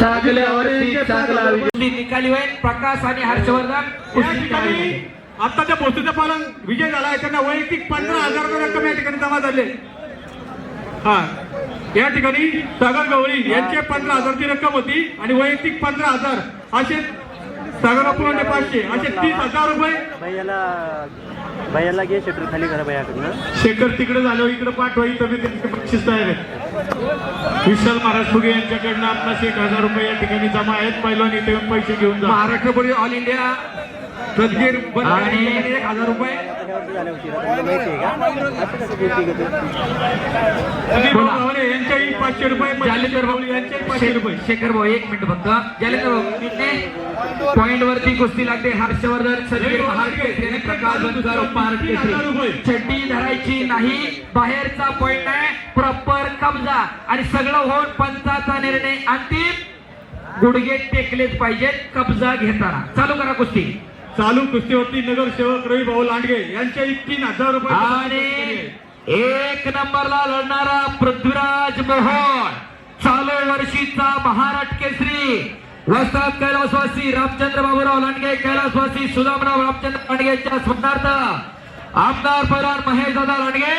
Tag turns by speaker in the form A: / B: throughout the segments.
A: चांगल्यावरती चांगला विजय.
B: कुस्ती निकाली होईल. प्रकाश आणि हर्षवर्धन
C: या
B: कुस्ती
C: ठिकाणी
B: निकाली होईल.
C: आत्ताच्या पोस्टचं पालन विजय झाला आहे त्यांना वैयक्तिक पंधरा हजार रुपये रक्कम या ठिकाणी जमा झाले. हा. या ठिकाणी सागर गवळी यांचे पंधरा हजारची रक्कम होती आणि वैयक्तिक पंधरा हजार असे सागर पाचशे असे तीस हजार रुपये
D: भैयाला घे शटर खाली करा भैयाकडनं.
C: शेखर तिकडे झाल्यावर इकडे पाठवा इथं मी त्यांचे बक्षीस तयार आहे विशाल महाराज फुगे यांच्याकडनं आपणास एक हजार रुपये या ठिकाणी जमा आहेत. पहिलवान इथे येऊन पैसे घेऊन जा.
B: महाराष्ट्र ऑल इंडिया तदगीर
C: आणि-
B: एक हजार रुपये.
D: आहे
C: भाऊ यांच्याही पाचशे रुपये
B: जालेंदर भाऊ
C: गवळी यांचेही पाचशे रुपये.
B: शेखर भाऊ एक मिनिट फक्त. जालेंदर भाऊ पॉइंट वरती कुस्ती लागते. हर्षवर्धन सदगीर महाराष्ट्र प्रकाश चड्डी धरायची नाही. बाहेरचा पॉइंट नाही प्रॉपर कब्जा. आणि सगळं होऊन पंचाचा निर्णय अंतिम. गुडघे टेकलेच पाहिजेत कब्जा घेताना. चालू करा कुस्ती.
C: चालू कुस्तीवरती नगरसेवक रवी भाऊ लांडगे यांच्याही तीन हजार रुपये
B: आणि एक नंबरला लढणारा पृथ्वीराज मोहन चालू वर्षीचा महाराष्ट्र केसरी. वस्तात कैलासवासी रामचंद्र बाबूराव लांडगे कैलासवासी सुदामराव रामचंद्र लांडगेच्या स्मरणार्थ आमदार परार महेश दादा लांडगे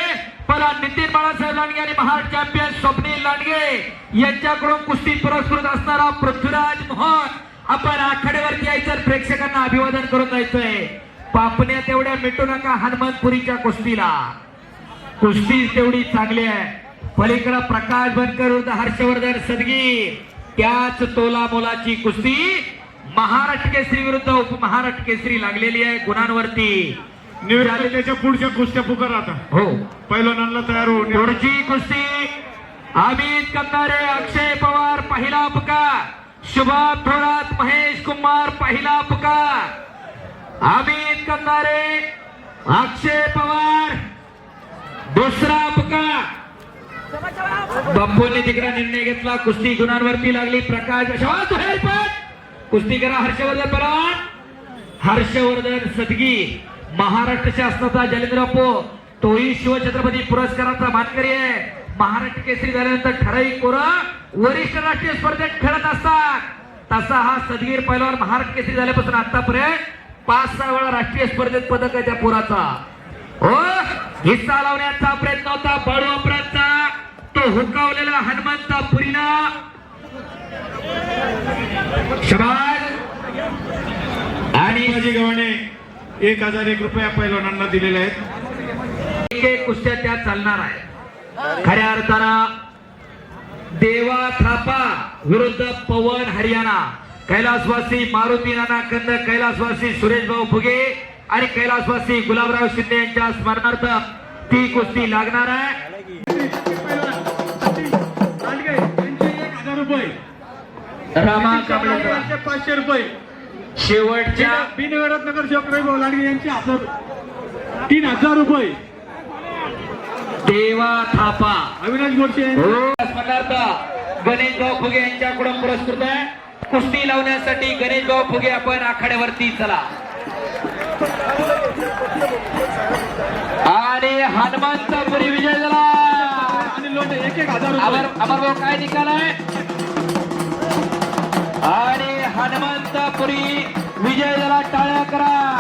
B: परार नितीन बाळासाहेब लांडगे आणि महाराष्ट्र चॅम्पियन स्वप्नील लांडगे यांच्याकडून कुस्ती पुरस्कृत असणारा पृथ्वीराज मोहन आपण आखाड्यावरती यायचं प्रेक्षकांना अभिवादन करून जायचंय पापण्या तेवढ्या मिटू नका हनुमंतपुरीच्या कुस्तीला. कुस्ती तेवढी चांगली आहे. पलीकडे प्रकाश बनकर हर्षवर्धन सदगी त्याच तोला मोलाची कुस्ती महाराष्ट्र केसरी विरुद्ध उपमहाराष्ट्र केसरी लागलेली आहे गुणांवरती.
C: त्याच्या पुढच्या कुस्त्या पुकार आता.
B: हो.
C: पैलवानांना तयार होऊन.
B: पुढची कुस्ती. अमित कंदारे अक्षय पवार पहिला पुकार शुभा थोरात महेश कुमार पहिला पुकार. अमित कंदारे अक्षय पवार दुसरा पुकार. बाप्पूने तिकडे निर्णय घेतला. कुस्ती गुणांवरती लागली. प्रकाश शाबास, कुस्ती करा हर्षवर्धन पराण. हर्षवर्धन सदगी. महाराष्ट्र शासनाचा जलेंद्र पो तोही शिवछत्रपती पुरस्काराचा मानकरी आहे. महाराष्ट्र केसरी झाल्यानंतर ठराविक पोरं वरिष्ठ राष्ट्रीय स्पर्धेत खेळत असतात. तसा हा सदगीर पैलवान महाराष्ट्र केसरी झाल्यापासून आतापर्यंत पाच सहा वेळा राष्ट्रीय स्पर्धेत पदक आहे त्या पोराचा. हो हिस्सा लावण्याचा प्रयत्न होता बाळू अपराधचा. तो हुकावलेला हनुमंता पुरीना शबाज. आणि
C: शिवाजी गव्हाणे एक हजार एक रुपया पैलवानांना दिलेले आहेत.
B: एक एक कुस्त्या त्या चालणार आहे खऱ्या अर्थानं देवा थापा विरुद्ध पवन हरियाणा. कैलासवासी मारुती नाना कंद कैलासवासी सुरेश भाऊ फुगे आणि कैलासवासी गुलाबराव शिंदे यांच्या स्मरणार्थ ती कुस्ती लागणार आहे. रामा
C: पाचशे रुपये
B: शेवटच्या
C: बिनविरोध नगरसेवक रवी भाऊ लांडगे यांचे हजार तीन हजार रुपये.
B: देवा थापा.
C: अविनाश गोडसे यांचे
B: हो. स्मरणार्थ गणेशभाऊ फुगे यांच्याकडून पुरस्कृत आहे. कुस्ती लावण्यासाठी गणेशभाऊ फुगे आपण आखाड्यावरती चला. आणि हनुमंतपुरी विजय झाला.
C: आणि लोट एक एक हजार
B: अमर अमरभाऊ काय निकाल आहे? आणि हनुमंतपुरी विजय झाला. टाळ्या करा.